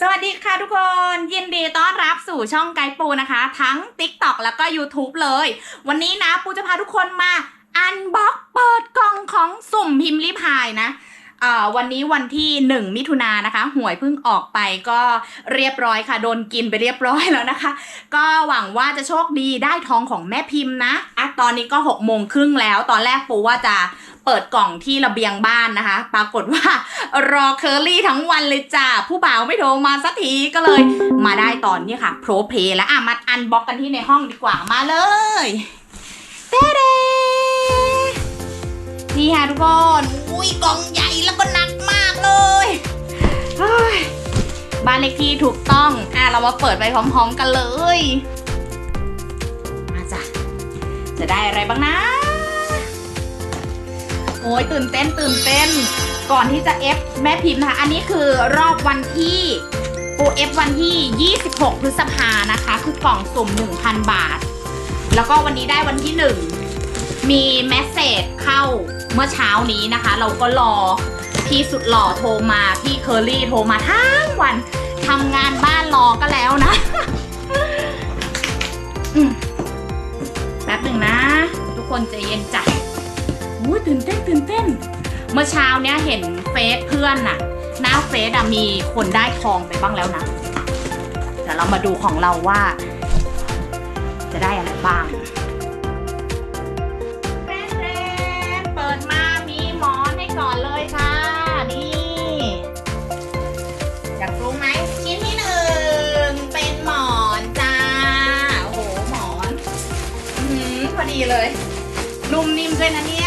สวัสดีค่ะทุกคน ยินดีต้อนรับสู่ช่องไกด์ปูนะคะ ทั้ง TikTok แล้วก็ YouTube เลย วันนี้นะปูจะพาทุกคนมาอันบ็อกเปิดกล่องของสุ่มพิมพ์ลิพายนะวันนี้วันที่ 1 มิถุนายนนะคะ หวยเพิ่งออกไปก็เรียบร้อยค่ะ โดนกินไปเรียบร้อยแล้วนะคะ ก็หวังว่าจะโชคดีได้ทองของแม่พิมพ์นะอะตอนนี้ก็6โมงครึ่งแล้ว ตอนแรกปูว่าจะ เปิดกล่องที่ระเบียงบ้านนะคะ ปรากฏว่ารอเคอรี่ทั้งวันเลยจ้า ผู้บ่าวไม่โทรมาสักทีก็เลยมาได้ตอนนี้ค่ะโปรเพลแล้วอะมาอันบ็อกกันที่ในห้องดีกว่ามาเลยเต้เดนี่ค่ะทุกคนอุ้ยกล่องใหญ่แล้วก็หนักมากเลยเฮ้ยบ้านเลขที่ถูกต้อง อะเรามาเปิดไปพร้อม ๆ กันเลย มาจ้ะจะได้อะไรบ้างนะ โอ้ยตื่นเต้นตื่นเต้น ก่อนที่จะเอฟแม่พิมพ์นะคะ อันนี้คือรอบวันที่ปูเอฟวันที่ 26 พฤษภานะคะ คือกล่องสุ่ม 1,000 บาท แล้วก็วันนี้ได้วันที่ 1 มีแมสเซจเข้าเมื่อเช้านี้นะคะ เราก็รอพี่สุดหล่อโทรมา พี่เคอรี่โทรมาทั้งวันทำงานบ้านรอก็แล้วนะแป๊บหนึ่งนะ ทุกคนใจเย็นจ้ะ ยตื่นเต้นตื่นเต้น เมื่อเช้าเนี้ยเห็นเฟซเพื่อนน่ะ หน้าเฟซอะมีคนได้ทองไปบ้างแล้วนะเดี๋ยวเรามาดูของเราว่า จะได้อะไรบ้างเปิดมามีหมอนให้ก่อนเลยค่ะ นี่อยากรู้ไหมชิ้นที่หนึ่งเป็นหมอนจ้า โอ้โหหมอน อื้อหือพอดีเลยนุ่มนิ่มด้วยนะเนี่ย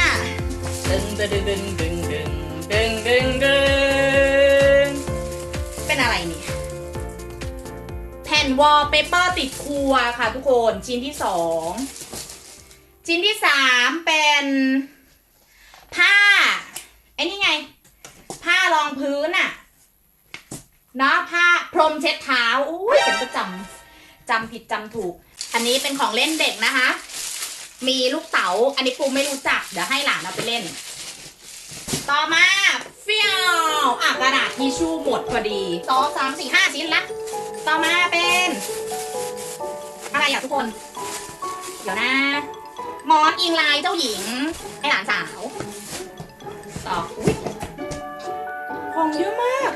ดึงดึงดึงดึงดึงดึงดึงดึงเป็นอะไรเนี่ยแผ่นวอลเปเปอร์ติดครัวค่ะทุกคนชิ้นที่สองชิ้นที่สามเป็นผ้าไอ้นี่ไง ผ้ารองพื้นอะเนาะผ้าพรมเช็ดเท้าอุ้ยฉันก็จำจำผิดจำถูก อันนี้เป็นของเล่นเด็กนะคะ มีลูกเต๋าอันนี้ปูไม่รู้จัก เดี๋ยวให้หลานเอาไปเล่น ต่อมาเฟี้ยวอะกระดาษทิชชู่หมดพอดีสองสามสี่ห้าชิ้นละต่อมาเป็น อะไรอะทุกคน เดี๋ยวนะมอนอิงลายเจ้าหญิงให้หลานสาวต่ออุ๊ยของเยอะมาก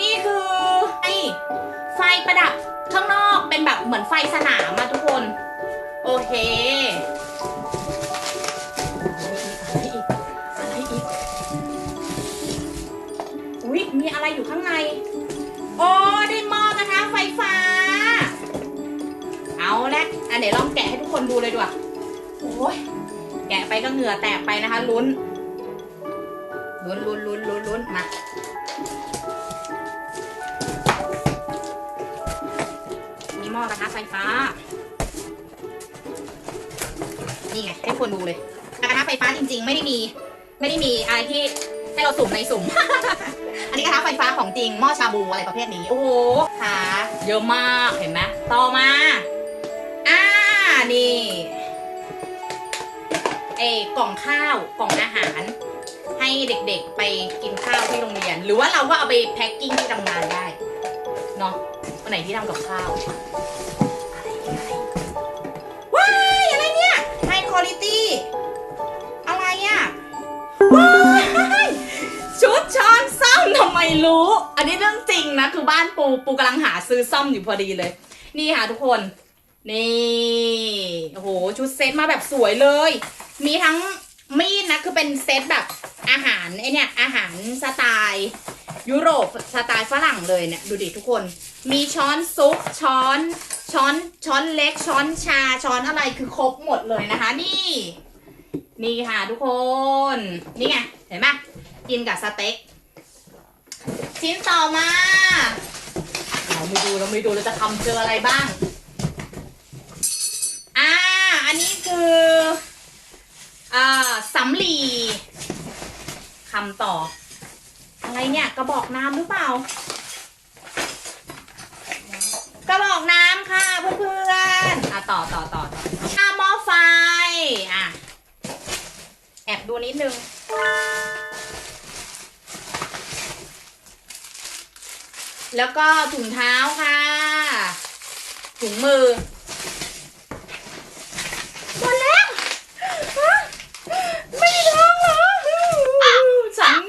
นี่คือไอไฟประดับข้างนอกเป็นแบบเหมือนไฟสนามอะทุกคน โอเคอะไรอีกอะไรอีก อุ๊ย มีอะไรอยู่ข้างใน โอ้ได้หม้อนะคะไฟฟ้า เอาละอันเดี๋ยวลองแกะให้ทุกคนดูเลยดีกว่าโอ้ย แกะไปก็เหงื่อแตกไปนะคะลุ้น ลุ้นลุ้นลุ้นลุ้นลุ้นมามีหม้อกระทะไฟฟ้า นี่ไงให้คนดูเลยกระทะไฟฟ้าจริง ๆ ไม่ได้มี ไม่ได้มีอะไรที่ให้เราสุ่มในสุ่ม อันนี้กระทะไฟฟ้าของจริงหม้อชาบูอะไรประเภทนี้ โอ้โหขาเยอะมากเห็นไหมต่อมาอ่านี่เอกล่องข้าวกล่องอาหาร ให้เด็กๆไปกินข้าวที่โรงเรียน หรือว่าเราก็เอาไปแพ็คกิ้งที่ทำงานได้เนาะวันไหนที่ทำกับข้าว ชุดช้อนซ่อมทำไมรู้ อันนี้เรื่องจริงนะ คือบ้านปูปูกำลังหาซื้อซ่อมอยู่พอดีเลย นี่ค่ะทุกคน นี่โอ้โหชุดเซตมาแบบสวยเลย มีทั้งมีดนะคือเป็นเซตแบบอาหารไอเนี่ยอาหารสไตล์ยุโรปสไตล์ฝรั่งเลยเนี่ยดูดิทุกคน มีช้อนซุปช้อนช้อนช้อนเล็กช้อนชาช้อนอะไรคือครบหมดเลยนะคะ นี่ นี่ค่ะทุกคน นี่ไงเห็นไหม กินกับสเต็กชิ้นต่อมาเราไม่ดูเราไม่ดูเราจะทำเจออะไรบ้าง อ่า อันนี้คืออ่าสำลีคำต่อ อะไรเนี่ยกระบอกน้ำหรือเปล่า กระบอกน้ำค่ะเพื่อนๆอะต่อต่อต่อต่อข้าหม้อไฟ อะ แอบดูนิดนึง แล้วก็ถุงเท้าค่ะ ถุงมือหมดแล้วฮะไม่ได้ท้องเหรอฉัน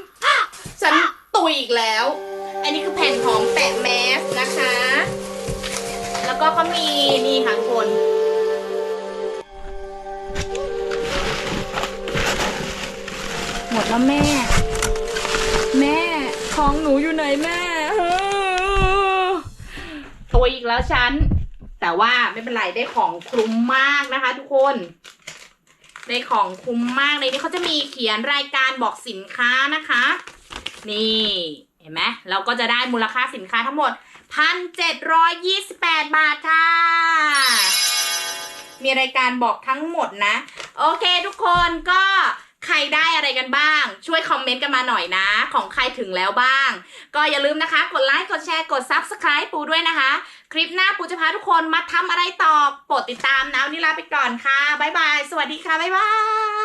ฉันตุยอีกแล้ว อันนี้คือแผ่นของแปะแมสนะคะ แล้วก็ก็มีนี่ค่ะทุกคนหมดแล้วแม่ แม่ของหนูอยู่ไหนแม่เออ ตัวอีกแล้วฉัน แต่ว่าไม่เป็นไรได้ของคลุมมากนะคะ ทุกคนได้ของคุ้มมากเลยนี่เขาจะมีเขียนรายการบอกสินค้านะคะ นี่เห็นไหมเราก็จะได้มูลค่าสินค้าทั้งหมด 1,728 บาทค่ะ มีรายการบอกทั้งหมดนะ โอเคทุกคนก็ ใครได้อะไรกันบ้าง ช่วยคอมเมนต์กันมาหน่อยนะ ของใครถึงแล้วบ้าง ก็อย่าลืมนะคะ กดไลค์กดแชร์กด Subscribe ปูด้วยนะคะ คลิปหน้าปูจะพาทุกคนมาทำอะไรต่อโปรดติดตามนะวันนี้ลาไปก่อนค่ะบ๊ายบายสวัสดีค่ะบ๊ายบาย